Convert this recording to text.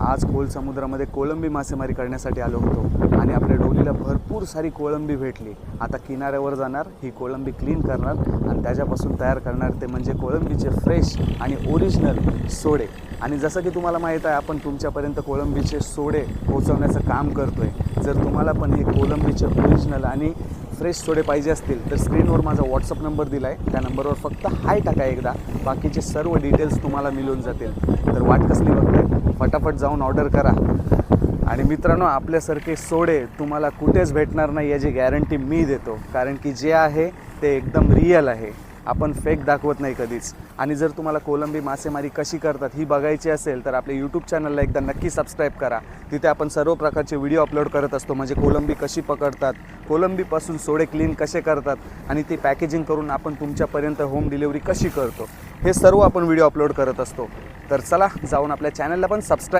आज खोल समुद्रामध्ये कोळंबी मासेमारी करण्यासाठी आलो होतो आणि आपल्या डोलीला भरपूर सारी कोळंबी भेटली. आता किनाऱ्यावर जाणार ही कोळंबी क्लीन करणार आणि त्याच्यापासून तयार करणार ते म्हणजे कोळंबीचे फ्रेश आणि ओरिजिनल सोडे. आणि जसं की तुम्हाला माहीत आहे आपण तुमच्यापर्यंत कोळंबीचे सोडे पोहोचवण्याचं काम करतो आहे जर तुम्हाला पण हे कोळंबीचे ओरिजिनल आणि फ्रेश सोडे पाहिजे असतील तर स्क्रीनवर माझा व्हॉट्सअप नंबर दिला आहे त्या नंबरवर फक्त हाय टाका एकदा. बाकीचे सर्व डिटेल्स तुम्हाला मिळून जातील. तर वाट कसली बघताय? फटाफट जाऊन ऑर्डर करा. आणि मित्रांनो आपल्यासारखे सोडे तुम्हाला कुठेच भेटणार नाही याची गॅरंटी मी देतो. कारण की जे आहे ते एकदम रिअल आहे. आपण फेक दाखवत नाही कधीच. आणि जर तुम्हाला कोलंबी मासेमारी कशी करतात ही बघायची असेल तर आपल्या यूट्यूब चॅनलला एकदा नक्की सबस्क्राईब करा. तिथे आपण सर्व प्रकारचे व्हिडिओ अपलोड करत असतो म्हणजे कोलंबी कशी पकडतात कोलंबीपासून सोडे क्लीन कसे करतात आणि ते पॅकेजिंग करून आपण तुमच्यापर्यंत होम डिलिव्हरी कशी करतो हे सर्व आपण व्हिडिओ अपलोड करत असतो. तर चला जाऊन आपल्या चॅनलला पण सबस्क्राईब